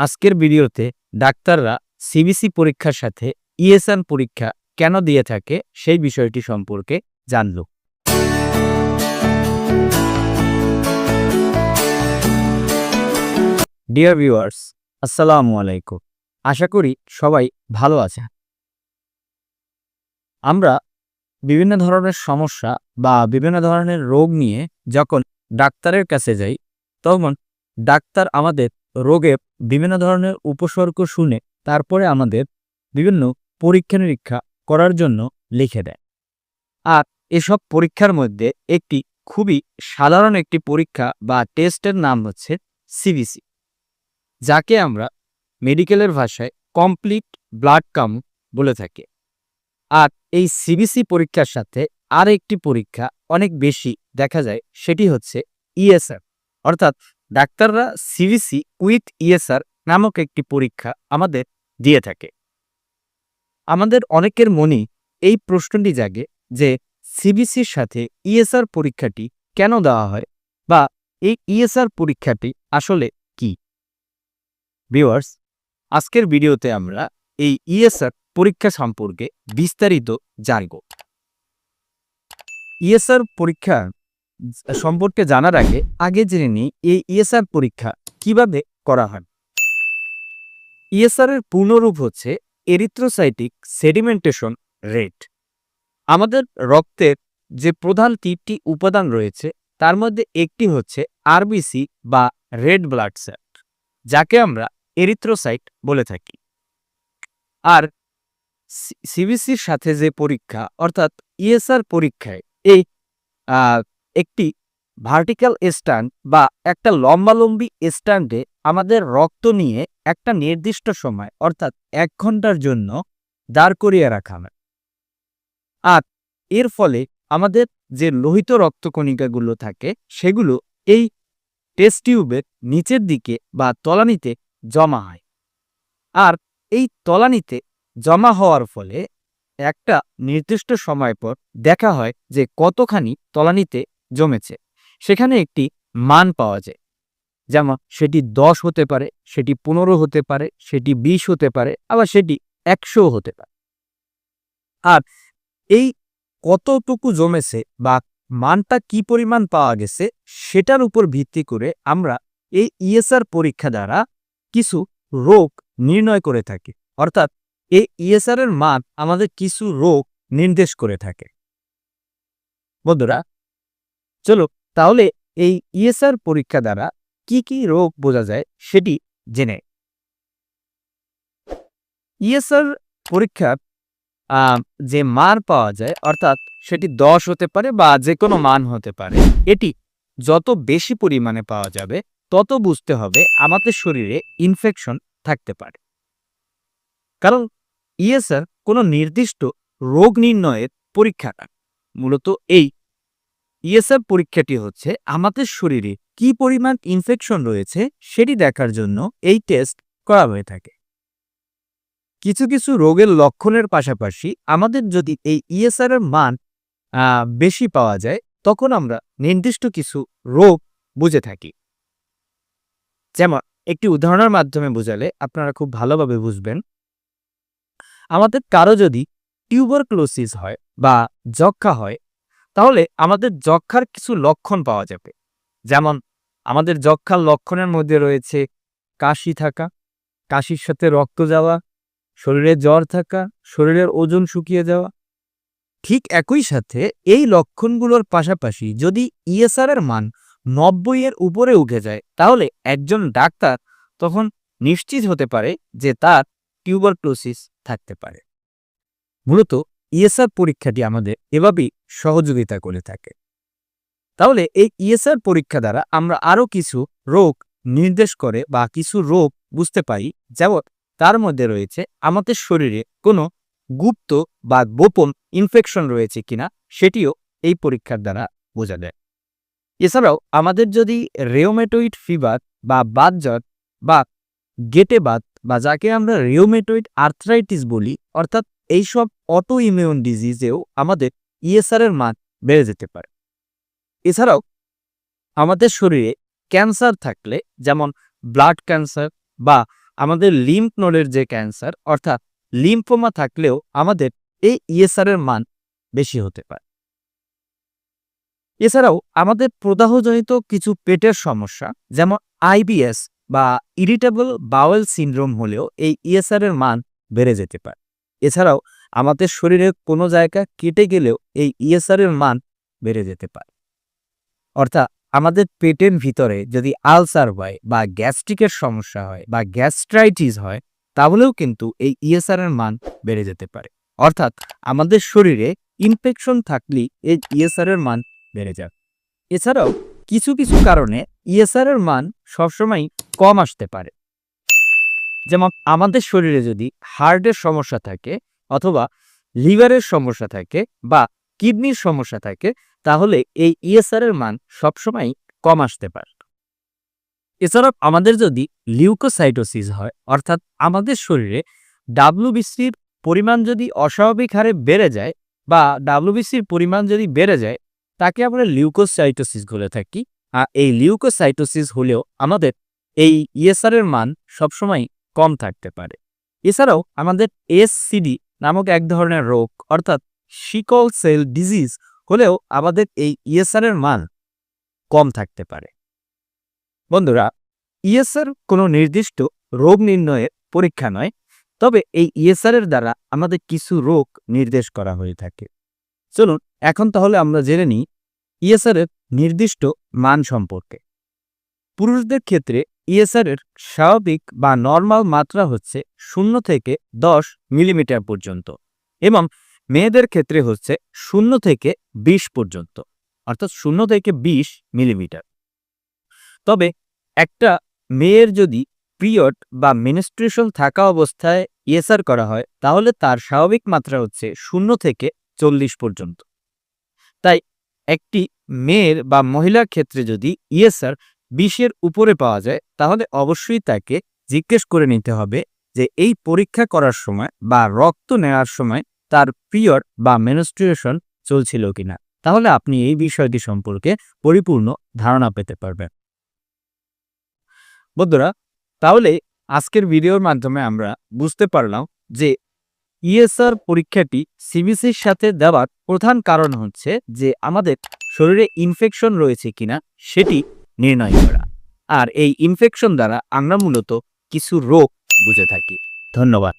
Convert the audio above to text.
আজকের ভিডিওতে ডাক্তাররা সিবিসি পরীক্ষার সাথে ইএসএন পরীক্ষা কেন দিয়ে থাকে সেই বিষয়টি সম্পর্কে জানল। ডিয়ার ভিউয়ার্স আসসালামু আলাইকুম। আশা করি সবাই ভালো আছে আমরা বিভিন্ন ধরনের সমস্যা বা বিভিন্ন ধরনের রোগ নিয়ে যখন ডাক্তারের কাছে যাই, তখন ডাক্তার আমাদের রোগের বিভিন্ন ধরনের উপসর্গ শুনে তারপরে আমাদের বিভিন্ন পরীক্ষা নিরীক্ষা করার জন্য লিখে দেয়। আর এসব পরীক্ষার মধ্যে একটি খুবই সাধারণ একটি পরীক্ষা বা টেস্টের নাম হচ্ছে সিবিসি, যাকে আমরা মেডিকেলের ভাষায় কমপ্লিট ব্লাড কাউন্ট বলে থাকি। আর এই সিবিসি পরীক্ষার সাথে আর একটি পরীক্ষা অনেক বেশি দেখা যায়, সেটি হচ্ছে ইএসএফ, অর্থাৎ ডাক্তাররা সিবিসি উইথ ইএসআর নামক একটি পরীক্ষা আমাদের দিয়ে থাকে। আমাদের অনেকের মনে এই প্রশ্নটি জাগে যে সিবিসির সাথে ইএসআর পরীক্ষাটি কেন দেওয়া হয় বা এই ইএসআর পরীক্ষাটি আসলে কি? ভিউয়ার্স, আজকের ভিডিওতে আমরা এই ইএসআর পরীক্ষা সম্পর্কে বিস্তারিত জানব। ইএসআর পরীক্ষা সম্পর্কে জানার আগে আগে জেনে নিই এই ইএসআর পরীক্ষা কীভাবে করা হয়। ইএসআর এর পূর্ণরূপ হচ্ছে এরিথ্রোসাইটিক সেডিমেন্টেশন রেট আমাদের রক্তের যে প্রধান তিনটি উপাদান রয়েছে, তার মধ্যে একটি হচ্ছে আরবিসি বা রেড ব্লাড সেল যাকে আমরা এরিথ্রোসাইট বলে থাকি। আর সিবিসির সাথে যে পরীক্ষা, অর্থাৎ ইএসআর পরীক্ষায় এই একটি ভার্টিক্যাল স্ট্যান্ড বা একটা লম্বালম্বি স্ট্যান্ডে আমাদের রক্ত নিয়ে একটা নির্দিষ্ট সময়, অর্থাৎ এক ঘণ্টার জন্য দাঁড় করিয়ে রাখা হয়। আর এর ফলে আমাদের যে লোহিত রক্তকণিকাগুলো থাকে, সেগুলো এই টেস্ট টিউবের নিচের দিকে বা তলানিতে জমা হয়। আর এই তলানিতে জমা হওয়ার ফলে একটা নির্দিষ্ট সময় পর দেখা হয় যে কতখানি তলানিতে জমেছে। সেখানে একটি মান পাওয়া যায়। যেমন সেটি দশ হতে পারে, সেটি পনেরো হতে পারে, সেটি বিশ হতে পারে, আবার সেটি একশো হতে পারে। আর এই কতটুকু জমেছে বা মানটা কি পরিমাণ পাওয়া গেছে সেটার উপর ভিত্তি করে আমরা এই ইএসআর পরীক্ষা দ্বারা কিছু রোগ নির্ণয় করে থাকি। অর্থাৎ এই ইএসআর এর মান আমাদের কিছু রোগ নির্দেশ করে থাকে। বন্ধুরা চলো তাহলে এই ইএসআর পরীক্ষা দ্বারা কি কি রোগ বোঝা যায় সেটি জেনে ইএসআর পরীক্ষার যে মান পাওয়া যায়, অর্থাৎ সেটি দশ হতে পারে বা যে কোনো মান হতে পারে, এটি যত বেশি পরিমাণে পাওয়া যাবে, তত বুঝতে হবে আমাদের শরীরে ইনফেকশন থাকতে পারে। কারণ ইএসআর কোনো নির্দিষ্ট রোগ নির্ণয়ের পরীক্ষা না মূলত এই ইএসআর পরীক্ষাটি হচ্ছে আমাদের শরীরে কি পরিমাণ ইনফেকশন রয়েছে সেটি দেখার জন্য এই টেস্ট করা হয়ে থাকে। কিছু কিছু রোগের লক্ষণের পাশাপাশি আমাদের যদি এই ইএসআর এর মান বেশি পাওয়া যায়, তখন আমরা নির্দিষ্ট কিছু রোগ বুঝে থাকি। যেমন, একটি উদাহরণের মাধ্যমে বোঝালে আপনারা খুব ভালোভাবে বুঝবেন। আমাদের কারও যদি টিউবারক্লোসিস হয় বা যক্ষা হয় তাহলে আমাদের যক্ষার কিছু লক্ষণ পাওয়া যাবে। যেমন, আমাদের যক্ষার লক্ষণের মধ্যে রয়েছে কাশি থাকা, কাশির সাথে রক্ত যাওয়া, শরীরে জ্বর থাকা, শরীরের ওজন শুকিয়ে যাওয়া। ঠিক একই সাথে এই লক্ষণগুলোর পাশাপাশি যদি ইএসআর এর মান নব্বই এর উপরে উঠে যায়, তাহলে একজন ডাক্তার তখন নিশ্চিত হতে পারে যে তার টিউবারক্লোসিস থাকতে পারে। মূলত ইএসআর পরীক্ষাটি আমাদের এভাবেই সহযোগিতা করে থাকে। তাহলে এই ইএসআর পরীক্ষা দ্বারা আমরা আরও কিছু রোগ নির্দেশ করে বা কিছু রোগ বুঝতে পারি, যেমন তার মধ্যে রয়েছে আমাদের শরীরে কোনো গুপ্ত বা গোপন ইনফেকশন রয়েছে কিনা, সেটিও এই পরীক্ষার দ্বারা বোঝা যায়। এছাড়াও আমাদের যদি রেওমেটোইড ফিভার বা বাতজ্বর বা গেটে বাত বা যাকে আমরা রিওমেটোইড আর্থ্রাইটিস বলি, অর্থাৎ এইসব অটো ইমিউন ডিজিজেও আমাদের ইএসআর এর মান বেড়ে যেতে পারে। এছাড়াও আমাদের শরীরে ক্যান্সার থাকলে, যেমন ব্লাড ক্যান্সার বা আমাদের লিম্ফ নোডের যে ক্যান্সার অর্থাৎ লিম্ফোমা থাকলেও আমাদের এই ইএসআর এর মান বেশি হতে পারে। এছাড়াও আমাদের প্রদাহজনিত কিছু পেটের সমস্যা, যেমন আইবিএস বা ইরিটেবল বাওয়েল সিনড্রোম হলেও এই ইএসআর এর মান বেড়ে যেতে পারে। এছাড়াও আমাদের শরীরের কোনো জায়গা কেটে গেলেও এই ইএসআর এর মান বেড়ে যেতে পারে। অর্থাৎ আমাদের পেটের ভিতরে যদি আলসার হয় বা গ্যাস্ট্রিকের সমস্যা হয় বা গ্যাস্ট্রাইটিস হয়, তাহলেও কিন্তু এই ইএসআর এর মান বেড়ে যেতে পারে। অর্থাৎ আমাদের শরীরে ইনফেকশন থাকলেই এই ইএসআর এর মান বেড়ে যাবে। এছাড়াও কিছু কিছু কারণে ইএসআর এর মান সবসময় কম আসতে পারে। যেমন আমাদের শরীরে যদি হার্টের সমস্যা থাকে অথবা লিভারের সমস্যা থাকে বা কিডনির সমস্যা থাকে, তাহলে এই ইএসআর এর মান সবসময় কম আসতে পারে। এছাড়াও আমাদের যদি লিউকোসাইটোসিস হয়, অর্থাৎ আমাদের শরীরে ডাব্লিউবিসির পরিমাণ যদি অস্বাভাবিক হারে বেড়ে যায় বা ডাব্লিউবিসির পরিমাণ যদি বেড়ে যায়, তাকে আমরা লিউকোসাইটোসিস বলে থাকি। আর এই লিউকোসাইটোসিস হলেও আমাদের এই ইএসআর এর মান সবসময় কম থাকতে পারে। এছাড়াও আমাদের এসসিডি নামক এক ধরনের রোগ, অর্থাৎ শিকল সেল ডিজিজ হলেও আমাদের এই ইএসআর এর মান কম থাকতে পারে। বন্ধুরা ইএসআর কোনো নির্দিষ্ট রোগ নির্ণয়ের পরীক্ষা নয়, তবে এই ইএসআর এর দ্বারা আমাদের কিছু রোগ নির্দেশ করা হয়ে থাকে। চলুন, এখন তাহলে আমরা জেনে নিই ইএসআর এর নির্দিষ্ট মান সম্পর্কে। পুরুষদের ক্ষেত্রে ইএসআর এর স্বাভাবিক বা নর্মাল মাত্রা হচ্ছে শূন্য থেকে দশ মিলিমিটার পর্যন্ত এবং মেয়েদের ক্ষেত্রে হচ্ছে শূন্য থেকে বিশ পর্যন্ত, অর্থাৎ শূন্য থেকে বিশ মিলিমিটার। তবে একটা মেয়ের যদি পিরিয়ড বা মিনিস্ট্রেশন থাকা অবস্থায় ইএসআর করা হয়, তাহলে তার স্বাভাবিক মাত্রা হচ্ছে শূন্য থেকে চল্লিশ পর্যন্ত। তাই একটি মেয়ের বা মহিলার ক্ষেত্রে যদি ইএসআর বিশের উপরে পাওয়া যায়, তাহলে অবশ্যই তাকে জিজ্ঞেস করে নিতে হবে যে এই পরীক্ষা করার সময় বা রক্ত নেওয়ার সময় তার পিরিয়ড বা মেনস্ট্রুয়েশন চলছিল কিনা। তাহলে আপনি এই বিষয়টি সম্পর্কে পরিপূর্ণ ধারণা পেতে পারবেন। বন্ধুরা, তাহলে আজকের ভিডিওর মাধ্যমে আমরা বুঝতে পারলাম যে ইএসআর পরীক্ষাটি সিবিসির সাথে দেওয়ার প্রধান কারণ হচ্ছে যে আমাদের শরীরে ইনফেকশন রয়েছে কিনা, সেটি নির্ণয় করা। আর এই ইনফেকশন দ্বারা আমরা মূলত কিছু রোগ বুঝে থাকি। ধন্যবাদ।